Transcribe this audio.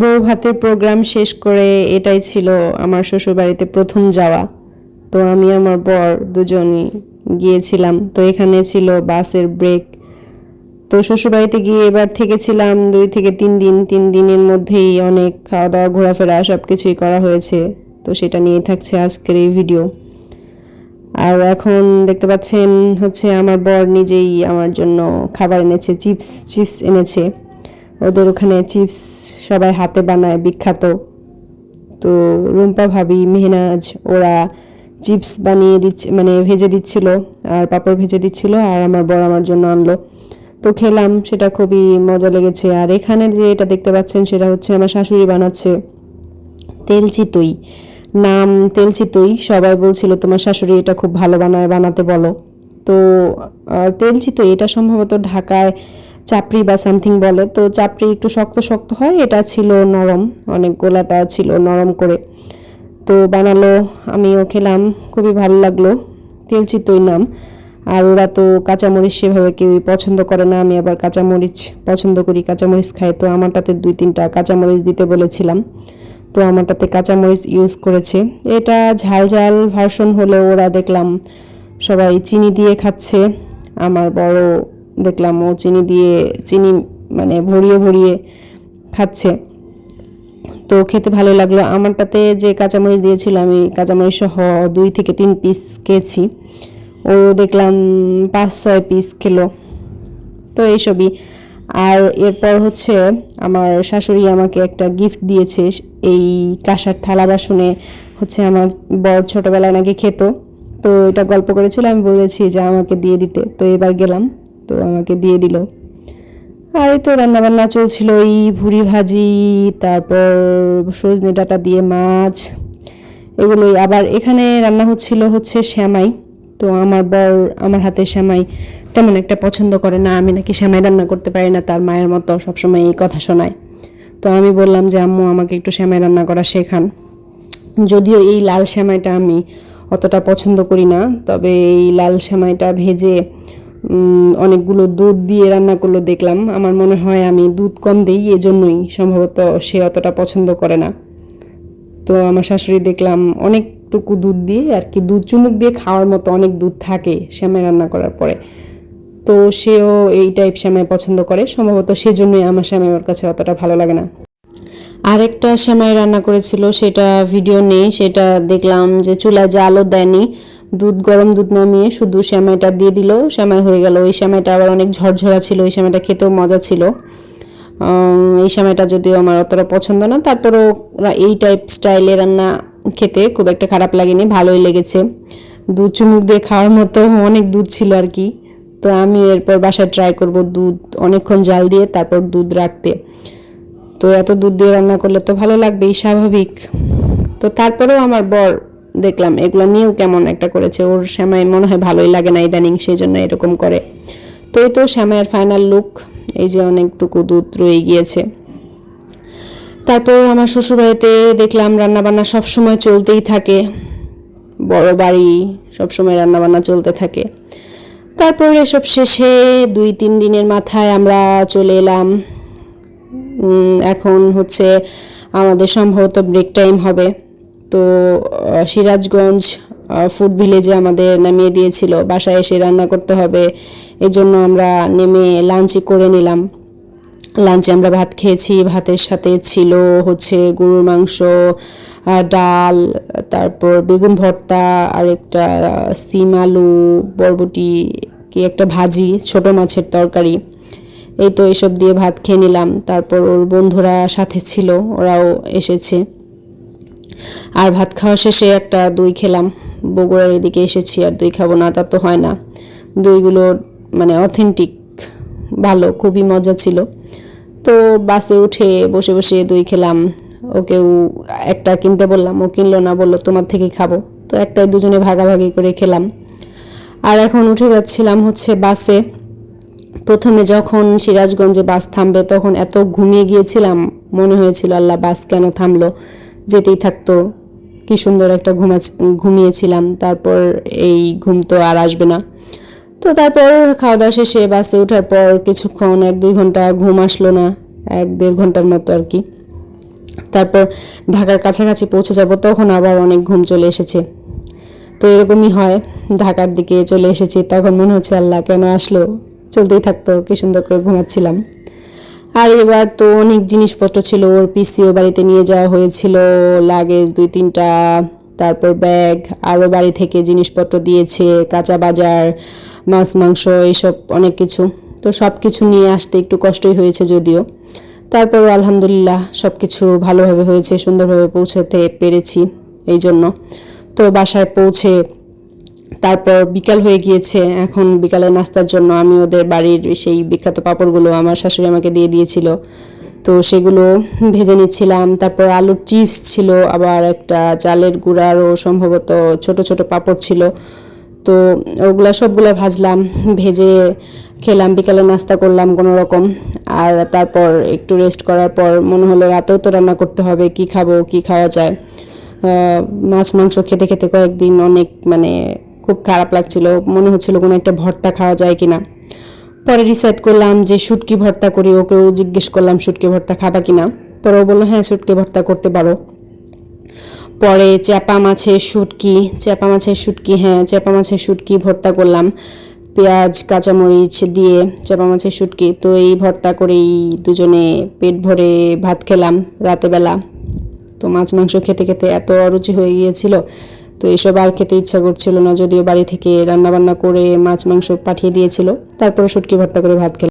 বউ ভাতের প্রোগ্রাম শেষ করে এটাই ছিল আমার শ্বশুরবাড়িতে প্রথম যাওয়া। তো আমি আমার বর দুজনই গিয়েছিলাম। তো এখানে ছিল বাসের ব্রেক তো শ্বশুরবাড়িতে গিয়ে এবার থেকেছিলাম দুই থেকে তিন দিন। তিন দিনের মধ্যেই অনেক খাওয়া দাওয়া ঘোরাফেরা সব কিছুই করা হয়েছে। তো সেটা নিয়েই থাকছে আজকের এই ভিডিও আর এখন দেখতে পাচ্ছেন হচ্ছে আমার বর নিজেই আমার জন্য খাবার এনেছে, চিপস চিপস এনেছে। ওদের ওখানে চিপস সবাই হাতে বানায়, বিখ্যাত। তো রুম্পা ভাবি, মেহনাজ, ওরা চিপস বানিয়ে দিচ্ছে মানে ভেজে দিচ্ছিল, আর পাঁপড় ভেজে দিচ্ছিল, আর আমার বর আমার জন্য আনলো। তো খেলাম, সেটা খুবই মজা লেগেছে। আর এখানে যে এটা দেখতে পাচ্ছেন, সেটা হচ্ছে আমার শাশুড়ি বানাচ্ছে। তেল চিতই নাম তেল চিতই সবাই বলছিল, তোমার শাশুড়ি এটা খুব ভালো বানায়, বানাতে বলো। তো তেল চিতই এটা সম্ভবত ঢাকায় চাপড়ি বা সামথিং বলে। তো চাপড়ি একটু শক্ত শক্ত হয়, এটা ছিল নরম, অনেক গোলাটা ছিল নরম করে। তো বানালো, আমিও খেলাম, খুবই ভালো লাগল, তেল চিতই নাম। আর ওরা তো কাঁচামরিচ সেভাবে কেউই পছন্দ করে না, আমি আবার কাঁচামরিচ পছন্দ করি, কাঁচামরিচ খাই তো আমারটাতে দুই তিনটা কাঁচামরিচ দিতে বলেছিলাম। তো আমারটাতে কাঁচামরিচ ইউজ করেছে। এটা ঝাল ঝাল ভার্সন হলেও ওরা দেখলাম সবাই চিনি দিয়ে খাচ্ছে। আমার বড় দেখলাম ও চিনি দিয়ে, চিনি মানে ভরিয়ে ভরিয়ে খাচ্ছে। তো খেতে ভালো লাগল। আমারটাতে যে কাঁচামরিচ দিয়েছিল আমি কাঁচামরিচ সহ দুই থেকে তিন পিস খেয়েছি। ও দেখলাম পাঁচ, ছয় পিস খেলো। তো এইসবই। আর এরপর হচ্ছে আমার শাশুড়ি আমাকে একটা গিফট দিয়েছে, এই কাঁসার থালা বাসনে হচ্ছে আমার বর ছোটোবেলায় নাকি খেত। তো এটা গল্প করেছিল, আমি বলেছি যে আমাকে দিয়ে দিতে। তো এবার গেলাম। তো আমাকে দিয়ে দিল। আর তো রান্নাবান্না চলছিল এই ভুড়ি ভাজি, তারপর সজনে ডাটা দিয়ে মাছ, এগুলোই। আবার এখানে রান্না হচ্ছিল হচ্ছে শ্যামাই। তো আমার বর আমার হাতে শ্যামাই তেমন একটা পছন্দ করে না, আমি নাকি শ্যামাই রান্না করতে পারি না, তার মায়ের মতো সবসময় এই কথা শোনায়। তো আমি বললাম যে, আম্মু, আমাকে একটু শ্যামাই রান্না করা শেখান। যদিও এই লাল শ্যামাইটা আমি অতটা পছন্দ করি না, তবে এই লাল শ্যামাইটা ভেজে অনেকগুলো দুধ দিয়ে রান্না করল দেখলাম। আমার মনে হয় আমি দুধ কম দিই, এজন্যই সম্ভবত সে অতটা পছন্দ করে না। তো আমার শাশুড়ি দেখলাম অনেকটুকু দুধ দিয়ে, আর কি দুধ চুমুক দিয়ে খাওয়ার মতো অনেক দুধ থাকে শ্যামাই রান্না করার পরে। তো সেও এই টাইপ শ্যামাই পছন্দ করে, সম্ভবত সেজন্যই আমার শ্যামাই ওর কাছে অতটা ভালো লাগে না। আরেকটা শ্যামাই রান্না করেছিল, সেটা ভিডিও নেই, সেটা দেখলাম যে চুলায় জালও দেয়নি দুধ, গরম দুধ নামিয়ে শুধু শ্যামাইটা দিয়ে দিল। শ্যামাই হয়ে গেল। ওই শ্যামাইটা আবার অনেক ঝরঝরা ছিল। ওই শ্যামাইটা খেতেও মজা ছিল। এই সময়টা যদিও আমার অতটা পছন্দ না, তারপরও এই টাইপ স্টাইলে রান্না খেতে খুব একটা খারাপ লাগেনি, ভালোই লেগেছে। দুধ চুমুক দিয়ে খাওয়ার মতো অনেক দুধ ছিল আর কি। তো আমি এরপর বাসায় ট্রাই করব দুধ, অনেকক্ষণ জাল দিয়ে তারপর দুধ রাখতে। তো এত দুধ দিয়ে রান্না করলে তো ভালো লাগবেই, স্বাভাবিক। তো তারপরেও আমার বর দেখলাম, এগুলো নিয়েও কেমন একটা করেছে। ওর শ্যামাই মনে হয় ভালোই লাগে না ইদানিং, সেই জন্য এরকম করে। তো এই তো শ্যামাইয়ের ফাইনাল লুক এই যে অনেকটুকু দুধ রয়ে গিয়েছে। তারপর আমার শ্বশুরবাড়িতে দেখলাম, রান্নাবান্না সবসময় চলতেই থাকে। বড় বাড়ি, সবসময় রান্নাবান্না চলতে থাকে। তারপর এসব শেষে দুই, তিন দিনের মাথায় আমরা চলে এলাম। এখন হচ্ছে আমাদের সম্ভবত ব্রেক টাইম হবে। তো সিরাজগঞ্জ ফুড ভিলেজে আমাদের নামিয়ে দিয়েছিল। বাসায় এসে রান্না করতে হবে। এজন্য আমরা নেমে লাঞ্চই করে নিলাম। লাঞ্চে আমরা ভাত খেয়েছি। ভাতের সাথে ছিল হচ্ছে গরুর মাংস ডাল, তারপর বেগুন ভর্তা আর একটা সিম আলু, বরবটি, কি একটা ভাজি, ছোট মাছের তরকারি। এই তো এসব দিয়ে ভাত খেয়ে নিলাম। তারপর ওর বন্ধুরা সাথে ছিল, ওরাও এসেছে। আর ভাত খাওয়া শেষে একটা দই খেলাম। বগুড়ার এদিকে এসেছি, আর দই খাব না, তা তো হয় না। দইগুলো মানে অথেন্টিক ভালো, খুবই মজা ছিল। তো বাসে উঠে বসে বসে দই খেলাম। ওকেও একটা কিনতে বললাম, ও কিনলো না, বলল তোমার থেকে খাব। তো একটাই দুজনে ভাগাভাগি করে খেলাম। আর এখন উঠে যাচ্ছিলাম হচ্ছে বাসে। প্রথমে যখন সিরাজগঞ্জে বাস থামবে, তখন এত ঘুমিয়ে গিয়েছিলাম, মনে হয়েছিল, আল্লাহ বাস কেন থামলো? যেতেই থাকতো। কি সুন্দর একটা ঘুমা ঘুমিয়েছিলাম, তারপর এই ঘুম তো আর আসবে না। তো তারপর খাওয়া দাওয়া শেষে বাসে ওঠার পর কিছুক্ষণ, এক দুই ঘণ্টা ঘুম আসলো না, এক দেড় ঘণ্টার মতো আর কি। তারপর ঢাকার কাছাকাছি পৌঁছে যাব, তখন আবার অনেক ঘুম চলে এসেছে। তো এরকমই হয়, ঢাকার দিকে চলে এসেছি, তখন মনে হচ্ছে, আল্লাহ কেন আসলো? চলতেই থাকতো, কি সুন্দর করে ঘুমাচ্ছিলাম। আর এবার তো অনেক জিনিসপত্র ছিল, ওর পিসিও বাড়িতে নিয়ে যাওয়া হয়েছিল লাগেজ দুই তিনটা, তারপর ব্যাগ আরও বাড়ি থেকে জিনিসপত্র দিয়েছে, কাঁচা বাজার, মাছ, মাংস, এইসব অনেক কিছু। তো সব কিছু নিয়ে আসতে একটু কষ্টই হয়েছে যদিও। তারপরও আলহামদুলিল্লাহ সব কিছু ভালোভাবে হয়েছে, সুন্দরভাবে পৌঁছাতে পেরেছি এই জন্য তো বাসায় পৌঁছে তারপর বিকাল হয়ে গিয়েছে। এখন বিকালে নাস্তার জন্য আমি ওদের বাড়ির সেই বিখ্যাত পাঁপড়গুলো আমার শাশুড়ি আমাকে দিয়ে দিয়েছিল। তো সেগুলো ভেজে নিচ্ছিলাম। তারপর আলুর চিপস ছিল, আবার একটা চালের গুঁড়ারও সম্ভবত ছোট ছোট পাঁপড় ছিল। তো ওগুলো সবগুলো ভাজলাম, ভেজে খেলাম, বিকালে নাস্তা করলাম কোনো রকম। আর তারপর একটু রেস্ট করার পর মনে হলো রাতেও তো রান্না করতে হবে, কি খাব, কি খাওয়া যায়। মাছ, মাংস খেতে খেতে কয়েকদিন অনেক মানে খুব খারাপ লাগছিল, মনে হচ্ছিল কোনো একটা ভর্তা খাওয়া যায় কিনা। পরে ডিসাইড করলাম যে শুটকি ভর্তা করি, ওকেও জিজ্ঞেস করলাম শুটকি ভর্তা খাবা কিনা। পরে ও বলল হ্যাঁ শুটকি ভর্তা করতে পারো। পরে চ্যাপা মাছের শুটকি, চ্যাপা মাছের শুটকি হ্যাঁ চ্যাপা মাছের শুটকি ভর্তা করলাম। পেঁয়াজ, কাঁচামরিচ দিয়ে চ্যাপা মাছের শুটকি, তো এই ভর্তা করেই দুজনে পেট ভরে ভাত খেলাম রাতেবেলা তো মাছ, মাংস খেতে খেতে এত অরুচি হয়ে গিয়েছিল তো এসব আর খেতে ইচ্ছা করছিল না, যদিও বাড়ি থেকে রান্নাবান্না করে মাছ, মাংস পাঠিয়ে দিয়েছিল। তারপরে শুটকি ভর্তা করে ভাত খেলাম।